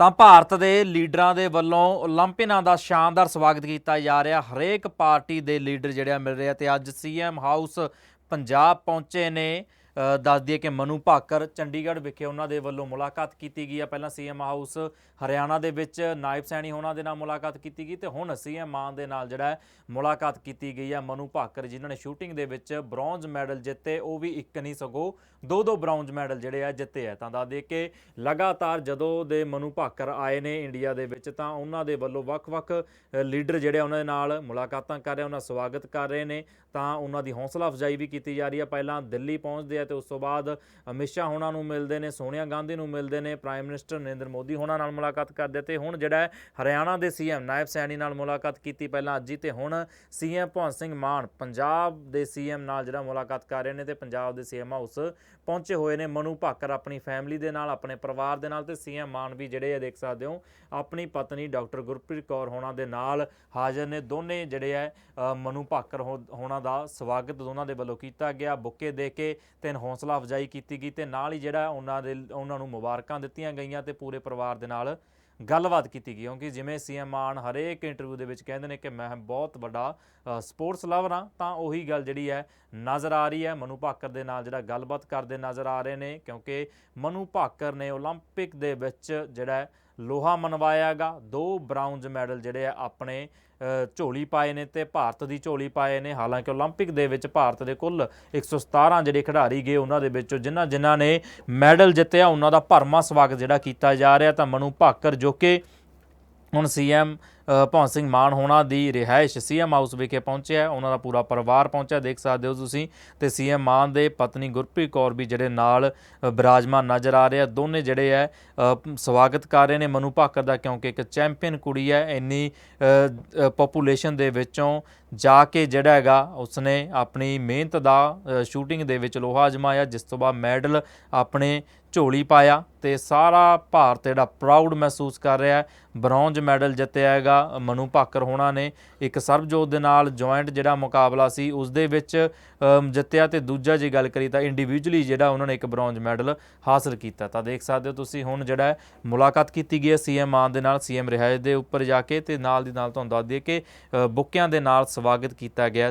ਤਾਂ ਭਾਰਤ ਦੇ ਲੀਡਰਾਂ ਦੇ ਵੱਲੋਂ 올림픽ਾਂ ਦਾ ਸ਼ਾਨਦਾਰ ਸਵਾਗਤ ਕੀਤਾ ਜਾ ਰਿਹਾ ਹਰੇਕ ਪਾਰਟੀ ਦੇ ਲੀਡਰ ਜਿਹੜੇ ਆ ਮਿਲ ਰਹੇ ਆ ਤੇ ਅੱਜ ਸੀਐਮ ਹਾਊਸ ਪੰਜਾਬ ਪਹੁੰਚੇ ਨੇ ਅ, ਦੱਸ ਦਈਏ ਕਿ ਮਨੂ ਭਾਕਰ ਚੰਡੀਗੜ੍ਹ ਵਿਖੇ ਉਹਨਾਂ ਦੇ ਵੱਲੋਂ ਮੁਲਾਕਾਤ ਕੀਤੀ ਗਈ ਆ। ਪਹਿਲਾਂ ਸੀਐਮ ਹਾਊਸ ਹਰਿਆਣਾ ਦੇ ਵਿੱਚ ਨਾਇਬ ਸੈਣੀ ਹੋਣਾ ਦੇ ਨਾਲ ਮੁਲਾਕਾਤ ਕੀਤੀ ਗਈ ਤੇ ਹੁਣ ਸੀਐਮ ਮਾਨ ਦੇ ਨਾਲ ਜਿਹੜਾ ਮੁਲਾਕਾਤ ਕੀਤੀ ਗਈ ਆ ਮਨੂ ਭਾਕਰ, ਜਿਨ੍ਹਾਂ ਨੇ ਸ਼ੂਟਿੰਗ ਦੇ ਵਿੱਚ ਬ੍ਰੌਂਜ਼ ਮੈਡਲ ਜਿੱਤੇ, ਉਹ ਵੀ ਇੱਕ ਨਹੀਂ ਸਗੋਂ ਦੋ ਦੋ ਬ੍ਰੌਂਜ਼ ਮੈਡਲ ਜਿਹੜੇ ਆ ਜਿੱਤੇ ਆ। ਤਾਂ ਦੱਸ ਦਈਏ ਕਿ ਲਗਾਤਾਰ ਜਦੋਂ ਦੇ ਮਨੂ ਭਾਕਰ ਆਏ ਨੇ ਇੰਡੀਆ ਦੇ ਵਿੱਚ ਤਾਂ ਉਹਨਾਂ ਦੇ ਵੱਲੋਂ ਵੱਖ-ਵੱਖ ਲੀਡਰ ਜਿਹੜੇ ਉਹਨਾਂ ਦੇ ਨਾਲ ਮੁਲਾਕਾਤਾਂ ਕਰ ਰਹੇ ਉਹਨਾਂ ਸਵਾਗਤ ਕਰ ਰਹੇ ਨੇ। ਤਾਂ ਉਹਨਾਂ ਦੀ ਹੌਸਲਾ ਅਫਜ਼ਾਈ ਵੀ ਕੀਤੀ ਜਾ ਰਹੀ ਹੈ ਪਹਿਲਾਂ ਦਿੱਲੀ ਪਹੁੰਚਦੇ ਆ ਤੇ ਉਸ ਤੋਂ ਬਾਅਦ ਅਮਿਤ ਸ਼ਾਹ ਹੋਣਾ ਨੂੰ ਮਿਲਦੇ ਨੇ, ਸੋਨੀਆ ਗਾਂਧੀ ਨੂੰ ਮਿਲਦੇ ਨੇ ਪ੍ਰਾਈਮ ਮਿਨਿਸਟਰ ਨਰਿੰਦਰ ਮੋਦੀ ਹੋਣਾ ਨਾਲ ਮੁਲਾਕਾਤ ਕਰਦੇ ਤੇ ਹੁਣ ਜਿਹੜਾ ਹਰਿਆਣਾ ਦੇ ਸੀਐਮ ਨਾਇਬ ਸੈਣੀ ਨਾਲ ਮੁਲਾਕਾਤ ਕੀਤੀ ਪਹਿਲਾਂ ਅੱਜ ਹੀ ਤੇ ਹੁਣ ਸੀਐਮ ਭਗਵੰਤ ਸਿੰਘ ਮਾਨ ਪੰਜਾਬ ਦੇ ਸੀਐਮ ਨਾਲ ਜਿਹੜਾ ਮੁਲਾਕਾਤ ਕਰ ਰਹੇ ਨੇ ਤੇ ਪੰਜਾਬ ਦੇ ਸੀਐਮ ਹਾਊਸ ਪਹੁੰਚੇ ਹੋਏ ਨੇ, ਮਨੂ ਭਾਕਰ ਆਪਣੀ ਫੈਮਿਲੀ ਦੇ ਨਾਲ, ਆਪਣੇ ਪਰਿਵਾਰ ਦੇ ਨਾਲ ਤੇ ਸੀਐਮ ਮਾਨ ਵੀ ਜਿਹੜੇ ਆ ਦੇਖ ਸਕਦੇ ਹੋ, ਆਪਣੀ ਪਤਨੀ ਡਾਕਟਰ ਗੁਰਪ੍ਰੀਤ ਕੌਰ ਹੋਣਾ ਦੇ ਨਾਲ ਹਾਜ਼ਰ ਨੇ, ਦੋਨੇ ਜਿਹੜੇ ਆ ਮਨੂ ਭਾਕਰ ਹੋਣਾ ਦਾ ਸਵਾਗਤ ਦੋਨਾਂ ਦੇ ਵੱਲੋਂ ਕੀਤਾ ਗਿਆ, ਬੁੱਕੇ ਦੇ ਕੇ ਤੇ ਹੌਸਲਾ ਅਫਜ਼ਾਈ ਕੀਤੀ ਗਈ ਤੇ ਨਾਲ ਹੀ ਜਿਹੜਾ ਉਹਨਾਂ ਦੇ ਉਹਨਾਂ ਨੂੰ ਮੁਬਾਰਕਾਂ ਦਿੱਤੀਆਂ ਗਈਆਂ ਤੇ ਪੂਰੇ ਪਰਿਵਾਰ ਦੇ ਨਾਲ ਗੱਲਬਾਤ ਕੀਤੀ ਗਈ ਕਿਉਂਕਿ ਜਿਵੇਂ ਸੀਐਮ ਮਾਨ ਹਰੇਕ ਇੰਟਰਵਿਊ ਦੇ ਵਿੱਚ ਕਹਿੰਦੇ ਨੇ ਕਿ ਮੈਂ ਬਹੁਤ ਵੱਡਾ ਸਪੋਰਟਸ ਲਵਰ ਹਾਂ ਤਾਂ ਉਹੀ ਗੱਲ ਜਿਹੜੀ ਹੈ ਨਜ਼ਰ ਆ ਰਹੀ ਹੈ ਮਨੂ ਭਾਕਰ ਦੇ ਨਾਲ ਜਿਹੜਾ ਗੱਲਬਾਤ ਕਰਦੇ ਨਜ਼ਰ ਆ ਰਹੇ ਨੇ ਕਿਉਂਕਿ ਮਨੂ ਭਾਕਰ ਨੇ 올림픽 ਦੇ ਵਿੱਚ ਜਿਹੜਾ ਹੈ ਲੋਹਾ ਮਨਵਾਇਆਗਾ ਦੋ ਬ੍ਰਾਊਨਜ਼ ਮੈਡਲ ਜਿਹੜੇ ਆ ਆਪਣੇ ਅ, ਝੋਲੀ ਪਾਏ ਨੇ ਤੇ ਭਾਰਤ ਦੀ ਝੋਲੀ ਪਾਏ ਨੇ ਹਾਲਾਂਕਿ 올림픽 ਦੇ ਵਿੱਚ ਭਾਰਤ ਦੇ ਕੁੱਲ 117 ਜਿਹੜੇ ਖਿਡਾਰੀ ਗਏ ਉਹਨਾਂ ਦੇ ਵਿੱਚੋਂ ਜਿਨ੍ਹਾਂ ਜਿਨ੍ਹਾਂ ਨੇ ਮੈਡਲ ਜਿੱਤਿਆ ਉਹਨਾਂ ਦਾ ਭਰਮਾ ਸਵਾਗਤ ਜਿਹੜਾ ਕੀਤਾ ਜਾ ਰਿਹਾ ਤਾਂ ਮਨੂ ਭਾਕਰ ਜੋ ਕਿ ਹੁਣ ਸੀਐਮ ਭਗਵੰਤ ਸਿੰਘ ਮਾਨ ਹੋਣਾ ਦੀ ਰਿਹਾਇਸ਼ ਸੀਐਮ ਹਾਊਸ ਵਿਖੇ ਪਹੁੰਚਿਆ ਉਹਨਾਂ ਦਾ ਪੂਰਾ ਪਰਿਵਾਰ ਪਹੁੰਚਿਆ ਦੇਖ ਸਕਦੇ ਹੋ ਤੁਸੀਂ ਤੇ ਸੀਐਮ ਮਾਨ ਦੇ ਪਤਨੀ ਗੁਰਪ੍ਰੀਤ ਕੌਰ ਵੀ ਜਿਹੜੇ ਨਾਲ ਅ, ਬਿਰਾਜਮਾਨ ਨਜ਼ਰ ਆ ਰਹੇ ਆ। ਦੋਨੇ ਜਿਹੜੇ ਹੈ ਸਵਾਗਤ ਕਰ ਰਹੇ ਨੇ। ਮਨੂ ਭਾਕਰ ਦਾ ਕਿਉਂਕਿ ਇੱਕ ਚੈਂਪੀਅਨ ਕੁੜੀ ਹੈ ਇੰਨੀ ਪੋਪੂਲੇਸ਼ਨ ਦੇ ਵਿੱਚੋਂ ਜਾ ਕੇ ਜਿਹੜਾ ਹੈਗਾ ਉਸਨੇ ਆਪਣੀ ਮਿਹਨਤ ਦਾ ਸ਼ੂਟਿੰਗ ਦੇ ਵਿੱਚ ਲੋਹਾ ਅਜਮਾਇਆ ਜਿਸ ਤੋਂ ਬਾਅਦ ਮੈਡਲ ਆਪਣੇ ਝੋਲੀ ਪਾਇਆ ਤੇ ਸਾਰਾ ਭਾਰਤ ਜਿਹੜਾ ਪ੍ਰਾਊਡ ਮਹਿਸੂਸ ਕਰ ਰਿਹਾ ਹੈ। ਬ੍ਰੌਂਜ ਮੈਡਲ ਜਿੱਤਿਆ ਹੈਗਾ। ਮਨੂ ਭਾਕਰ ਹੋਣਾ ਨੇ ਇੱਕ ਸਰਬਜੋਤ ਦੇ ਨਾਲ ਜੁਆਇੰਟ ਜਿਹੜਾ ਮੁਕਾਬਲਾ ਸੀ ਉਸ ਦੇ ਵਿੱਚ ਜਿੱਤਿਆ ਤੇ ਦੂਜਾ ਜੇ ਗੱਲ ਕਰੀ ਤਾਂ ਇੰਡੀਵਿਜੂਅਲੀ ਜਿਹੜਾ ਉਹਨਾਂ ਨੇ ਇੱਕ ਬ੍ਰੌਂਜ ਮੈਡਲ ਹਾਸਲ ਕੀਤਾ। ਤਾਂ ਦੇਖ ਸਕਦੇ ਹੋ ਤੁਸੀਂ ਹੁਣ ਜਿਹੜਾ ਮੁਲਾਕਾਤ ਕੀਤੀ ਗਈ ਹੈ ਸੀਐਮ ਮਾਨ ਦੇ ਨਾਲ, ਸੀਐਮ ਰਿਹਾਇਸ਼ ਦੇ ਉੱਪਰ ਜਾ ਕੇ ਤੇ ਨਾਲ ਦੀ ਨਾਲ ਤੁਹਾਨੂੰ ਦੱਸ ਦਈਏ ਕਿ ਬੁੱਕਿਆਂ ਦੇ ਨਾਲ ਸਵਾਗਤ ਕੀਤਾ ਗਿਆ